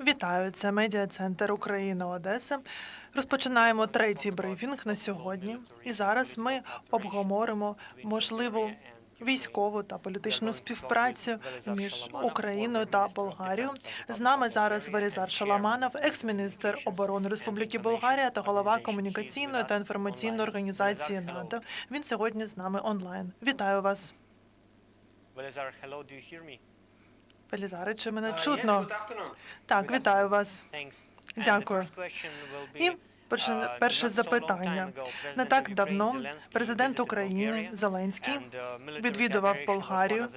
Вітаю, це медіа центр Україна Одеса. Розпочинаємо третій брифінг на сьогодні. І зараз ми обговоримо можливу військову та політичну співпрацю між Україною та Болгарією. З нами зараз Велізар Шаламанов, екс-міністр оборони Республіки Болгарія та голова комунікаційної та інформаційної організації НАТО. Він сьогодні з нами онлайн. Вітаю вас, Велизар, hello, do you hear me? Велізаре. Чи мене Uh, чутно? Так, вітаю вас. Дякую. І перше, uh, запитання. Не так давно президент України Зеленський uh, відвідував Болгарію.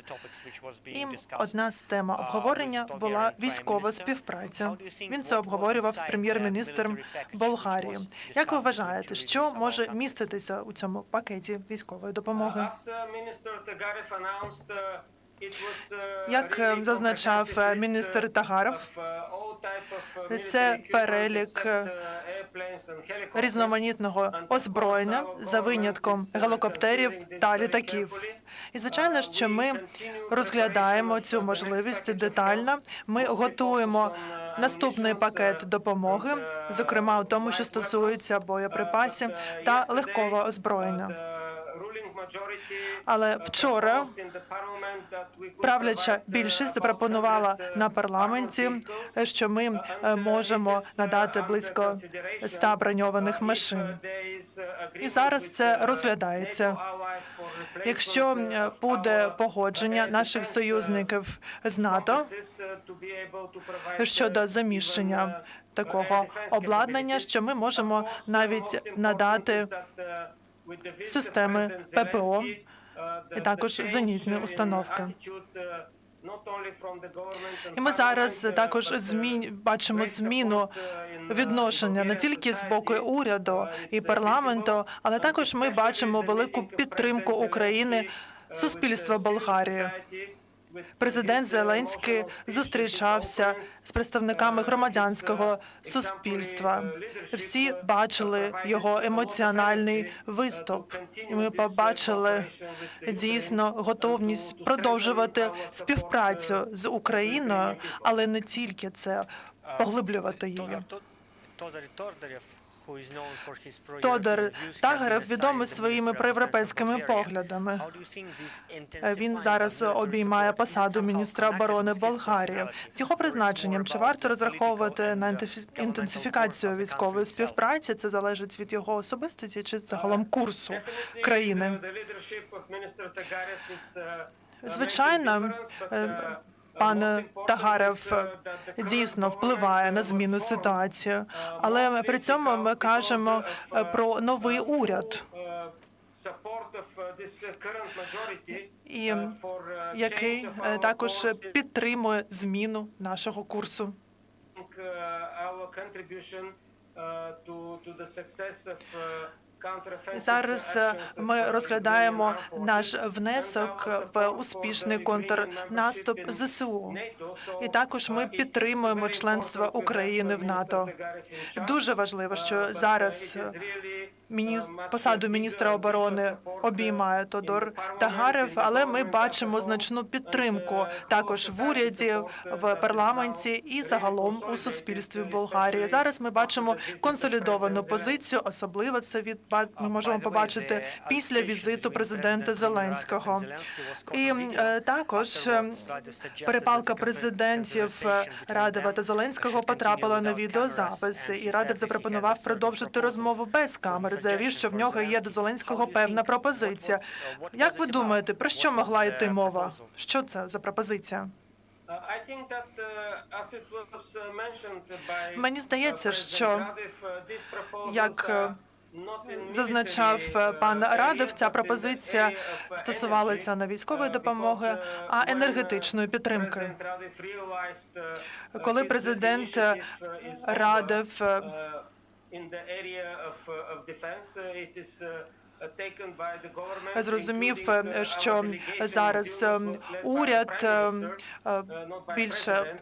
І одна з тем uh, обговорення була військова співпраця. Він це обговорював з прем'єр-міністром Болгарії. Як ви вважаєте, що може міститися у цьому пакеті військової допомоги? Як е, зазначав е, міністр Тагаров, це перелік, е, різноманітного озброєння за винятком гелікоптерів та літаків. І звичайно, що ми розглядаємо цю можливість детально. Ми готуємо наступний пакет допомоги, зокрема у тому, що стосується боєприпасів та легкого озброєння. Але вчора правляча більшість запропонувала на парламенті, що ми е, можемо надати близько 100 броньованих машин. І зараз це розглядається. Якщо е, буде погодження наших союзників з НАТО щодо заміщення такого обладнання, що ми можемо навіть надати системи ППО і також зенітні установки. І ми зараз також змін бачимо зміну відношення не тільки з боку уряду і парламенту, але також ми бачимо велику підтримку України суспільства Болгарії. Президент Зеленський зустрічався з представниками громадянського суспільства. Всі бачили його емоціональний виступ, і ми побачили дійсно готовність продовжувати співпрацю з Україною, але не тільки це поглиблювати її. Тодор Тагарев відомий своїми проєвропейськими поглядами. Він зараз обіймає посаду міністра оборони Болгарії. З його призначенням чи варто розраховувати на інтенсифікацію військової співпраці? Це залежить від його особистості чи загалом курсу країни. Звичайно, е, пан Тагарев дійсно впливає на зміну ситуації, але при цьому ми кажемо про новий уряд, і який е, також підтримує зміну нашого курсу. Зараз е, ми розглядаємо наш внесок в успішний контрнаступ ЗСУ. І також ми підтримуємо членство України в НАТО. Дуже важливо, що зараз. Посаду міністра оборони обіймає Тодор Тагарев, але ми бачимо значну підтримку також в уряді, в парламенті і загалом у суспільстві Болгарії. Зараз ми бачимо консолідовану позицію, особливо це від ми можемо побачити після візиту президента Зеленського. І е, також е, перепалка президентів е, Радова та Зеленського потрапила на відеозапис, і Радов запропонував продовжити розмову без камер. Заявив, що в нього є до Зеленського певна пропозиція. Як ви думаєте, про що могла йти мова? Що це за пропозиція? Мені здається, що як е, Зазначав е, пан Радов, ця пропозиція стосувалася не військової допомоги, а енергетичної підтримки. Коли президент Радов е, зрозумів, е, що зараз е, уряд е, е, більше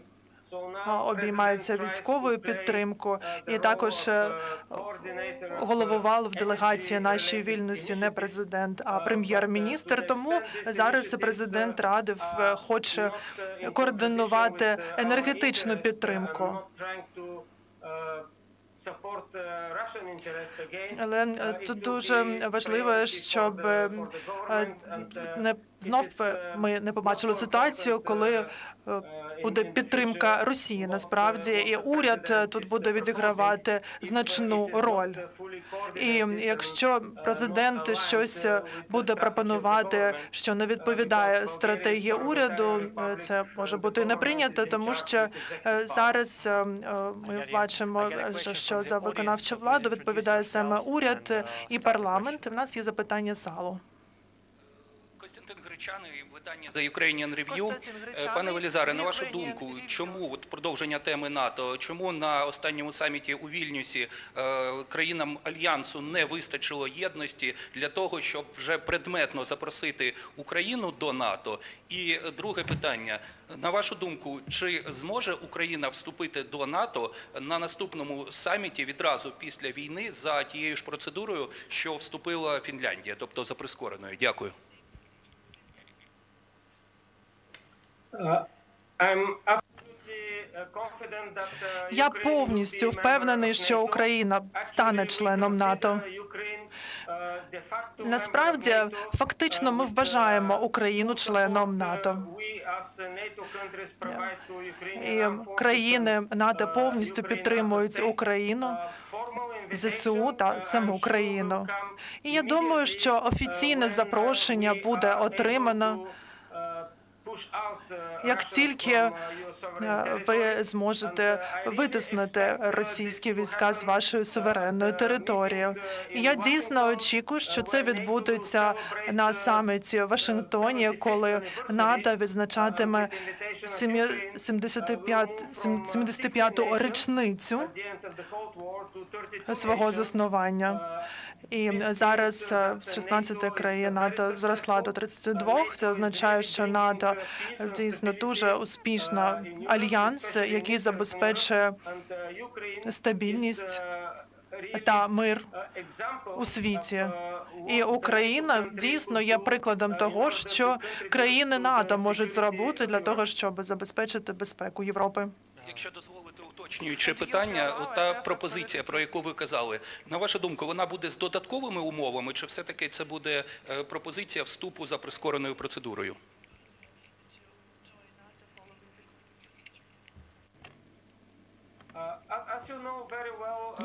обіймається військовою підтримкою, і також е, головував в делегації нашої вільності не президент, а прем'єр-міністр. Тому зараз президент радив е, хоче координувати енергетичну підтримку. Але е, тут дуже важливо, щоб е, не знов е, ми не побачили ситуацію, коли е, буде підтримка Росії насправді, і уряд тут буде відігравати значну роль. І якщо президент щось буде пропонувати, що не відповідає стратегії уряду, це може бути не прийнято, тому що е, зараз е, е, ми бачимо, що за виконавчу владу відповідає саме уряд і парламент. У нас є запитання залу. Костянтин Гречаний, видання The Ukrainian Review. Е, Пане Велізаре, на вашу думку, чому от продовження теми НАТО? Чому на останньому саміті у Вільнюсі е, країнам альянсу не вистачило єдності для того, щоб вже предметно запросити Україну до НАТО? І е, друге питання: на вашу думку, чи зможе Україна вступити до НАТО на наступному саміті відразу після війни за тією ж процедурою, що вступила Фінляндія, тобто за прискореною? Дякую. Я повністю впевнений, що Україна стане членом НАТО. Насправді, фактично, ми вважаємо Україну членом НАТО. І країни НАТО повністю підтримують Україну, ЗСУ та саму країну. І я думаю, що офіційне запрошення буде отримано. Як тільки е, ви зможете витиснути російські війська з вашої суверенної території, і я дійсно очікую, що це відбудеться на саміті в Вашингтоні, коли НАТО відзначатиме 75 75-ту річницю свого заснування. І зараз е, з 16 країн НАТО зросла до 32. Це означає, що НАТО дійсно дуже успішна альянс, який забезпечує стабільність та мир у світі. І Україна дійсно є прикладом того, що країни НАТО можуть зробити для того, щоб забезпечити безпеку Європи. Якщо дозволите уточнюючи питання, та пропозиція, про яку ви казали, на вашу думку, вона буде з додатковими умовами, чи все-таки це буде е, пропозиція вступу за прискореною процедурою?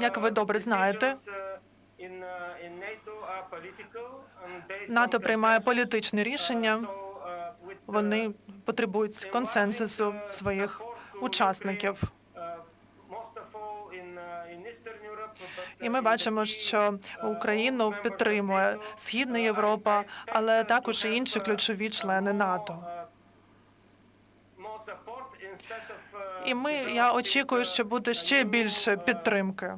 Як ви добре знаєте, НАТО приймає політичне рішення. Вони потребують консенсусу своїх учасників. І ми бачимо, що Україну підтримує Східна Європа, але також і інші ключові члени НАТО. І ми я очікую, що буде ще більше підтримки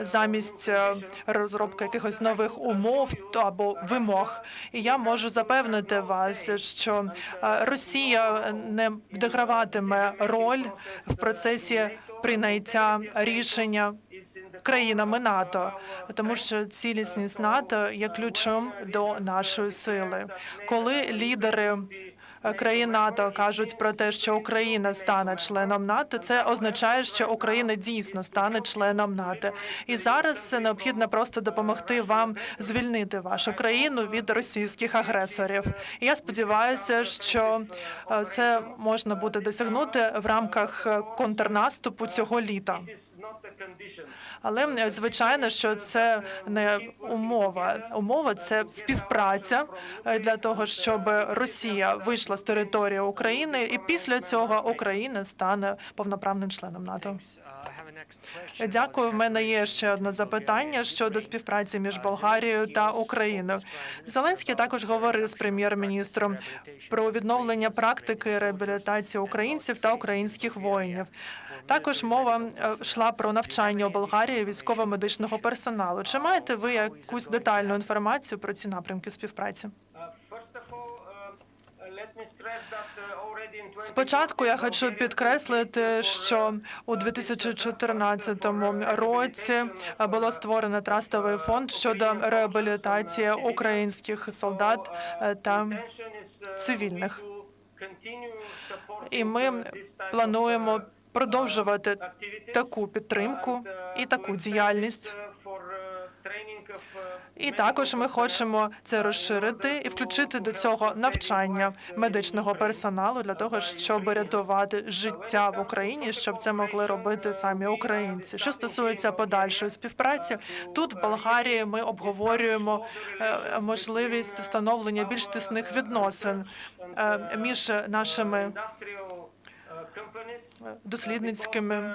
замість е, розробки якихось нових умов або вимог. І я можу запевнити вас, що е, Росія не відіграватиме роль в процесі прийняття рішення країнами НАТО, тому що цілісність НАТО є ключом до нашої сили. Коли лідери країн НАТО кажуть про те, що Україна стане членом НАТО, це означає, що Україна дійсно стане членом НАТО. І зараз необхідно просто допомогти вам звільнити вашу країну від російських агресорів. І я сподіваюся, що е, це можна буде досягнути в рамках е, контрнаступу цього літа. Але е, звичайно, що це не умова. Умова це співпраця для того, щоб Росія вийшла з території України, і після цього Україна стане повноправним членом НАТО. Дякую. В мене є ще одне запитання щодо співпраці між Болгарією та Україною. Зеленський також говорив з прем'єр-міністром про відновлення практики реабілітації українців та українських воїнів. Також мова е, йшла про навчання у Болгарії військово-медичного персоналу. Чи маєте ви якусь детальну інформацію про ці напрямки співпраці? Спочатку я хочу підкреслити, що у 2014 році було створено трастовий фонд щодо реабілітації українських солдат та цивільних. І ми плануємо продовжувати таку підтримку і таку діяльність. І також ми хочемо це розширити і включити до цього навчання медичного персоналу для того, щоб рятувати життя в Україні, щоб це могли робити самі українці. Що стосується подальшої співпраці, тут в Болгарії ми обговорюємо е, можливість встановлення більш тісних відносин е, між нашими дослідницькими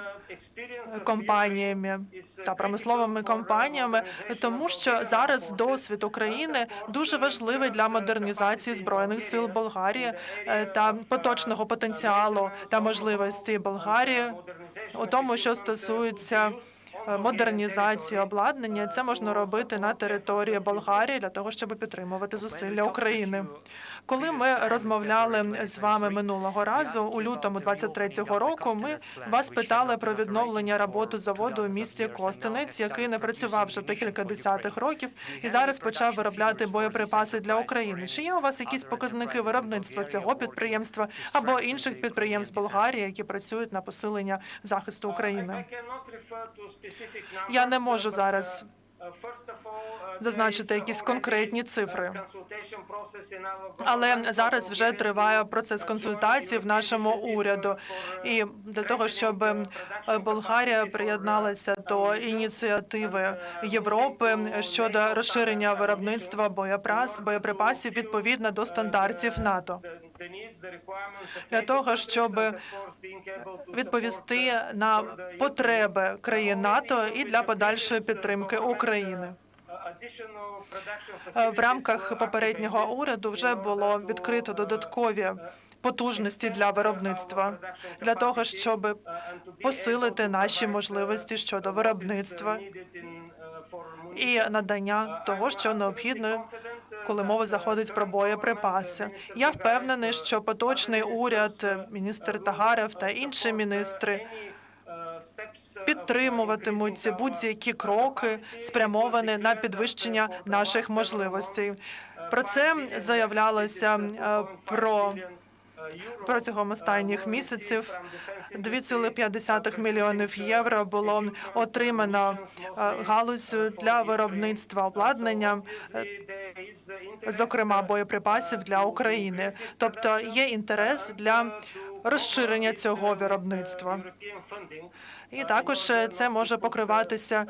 компаніями та промисловими компаніями, тому що зараз досвід України дуже важливий для модернізації збройних сил Болгарії е, та поточного потенціалу та можливості Болгарії у тому, що стосується е, модернізації обладнання, це можна робити на території Болгарії для того, щоб підтримувати зусилля України. Коли ми розмовляли з вами минулого разу у лютому 23-го року, ми вас питали про відновлення роботи заводу у місті Костенець, який не працював вже декілька десятих років і зараз почав виробляти боєприпаси для України. Чи є у вас якісь показники виробництва цього підприємства або інших підприємств Болгарії, які працюють на посилення захисту України? Я не можу зараз зазначити якісь конкретні цифри. Але зараз вже триває процес консультацій в нашому уряду, і для того, щоб е, Болгарія приєдналася до ініціативи Європи щодо розширення виробництва боєпрас боєприпасів відповідно до стандартів НАТО. Для того, щоб відповісти на потреби країн НАТО і для подальшої підтримки України. В рамках попереднього уряду вже було відкрито додаткові потужності для виробництва для того, щоб посилити наші можливості щодо виробництва і надання того, що необхідно, коли мова заходить про боєприпаси. Я впевнений, що поточний уряд, міністр Тагарев та інші міністри підтримуватимуть будь-які кроки, спрямовані на підвищення наших можливостей. Про це заявлялося е, про протягом останніх місяців 2,5 мільйонів євро було отримано е, галузю для виробництва обладнання, е, зокрема боєприпасів для України. Тобто є інтерес для розширення цього виробництва. І також це може покриватися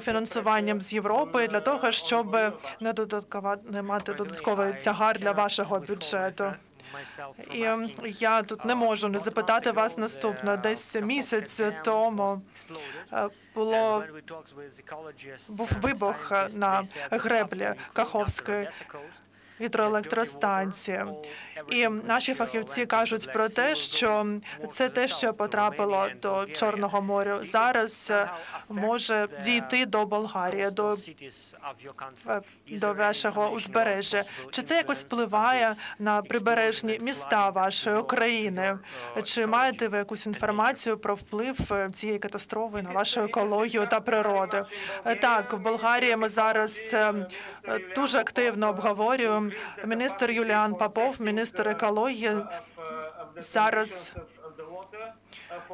фінансуванням з Європи для того, щоб не додаткова не мати додатковий тягар для вашого бюджету. І я тут не можу не запитати вас наступне. Десь місяць тому е, було був вибух на греблі Каховської гідроелектростанції. І наші фахівці кажуть про те, що це те, що потрапило до Чорного моря, зараз може дійти до Болгарії, до е, до вашого узбережжя. Чи це якось впливає на прибережні міста вашої країни? Чи маєте ви якусь інформацію про вплив е, цієї катастрофи на вашу екологію та природу? Е, Так, в Болгарії ми зараз дуже активно обговорюємо. Міністр Юліан Попов, міністр екології, зараз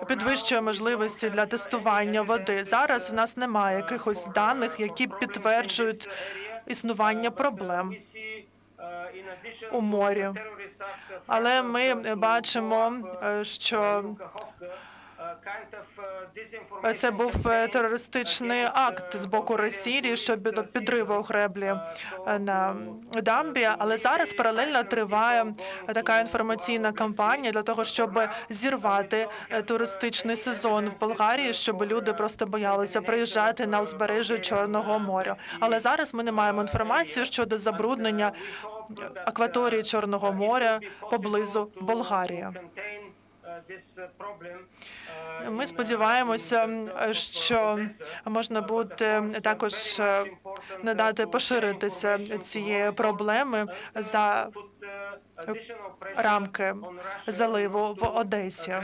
підвищує можливості для тестування води. Зараз в нас немає якихось даних, які підтверджують існування проблем у морі. Але ми бачимо, е, що це був е, терористичний акт з боку Росії щодо підриву греблі е, на дамбі. Але зараз паралельно триває така інформаційна кампанія для того, щоб зірвати е, туристичний сезон в Болгарії, щоб люди просто боялися приїжджати на узбережжя Чорного моря. Але зараз ми не маємо інформації щодо забруднення акваторії Чорного моря поблизу Болгарії. Ми сподіваємося, що можна буде також надати поширитися цієї проблеми за рамки заливу в Одесі.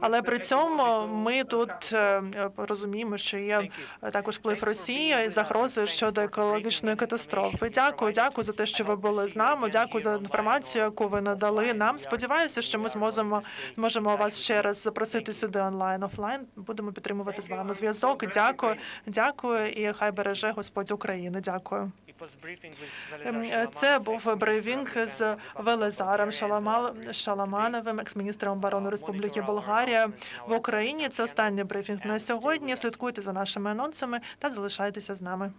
Але при цьому ми тут е, розуміємо, що є також вплив Росії і загрози щодо екологічної катастрофи. Дякую, дякую за те, що ви були з нами. Дякую за інформацію, яку ви надали нам. Сподіваюся, що ми зможемо можемо вас ще раз запросити сюди онлайн, офлайн. Будемо підтримувати з вами зв'язок. Дякую, дякую, і хай береже Господь України. Дякую. Ем, е, Це був брифінг з Велезаром Шаламановим, екс-міністром оборони Республіки Болгарія в Україні. Це останній брифінг на сьогодні. Слідкуйте за нашими анонсами та залишайтеся з нами.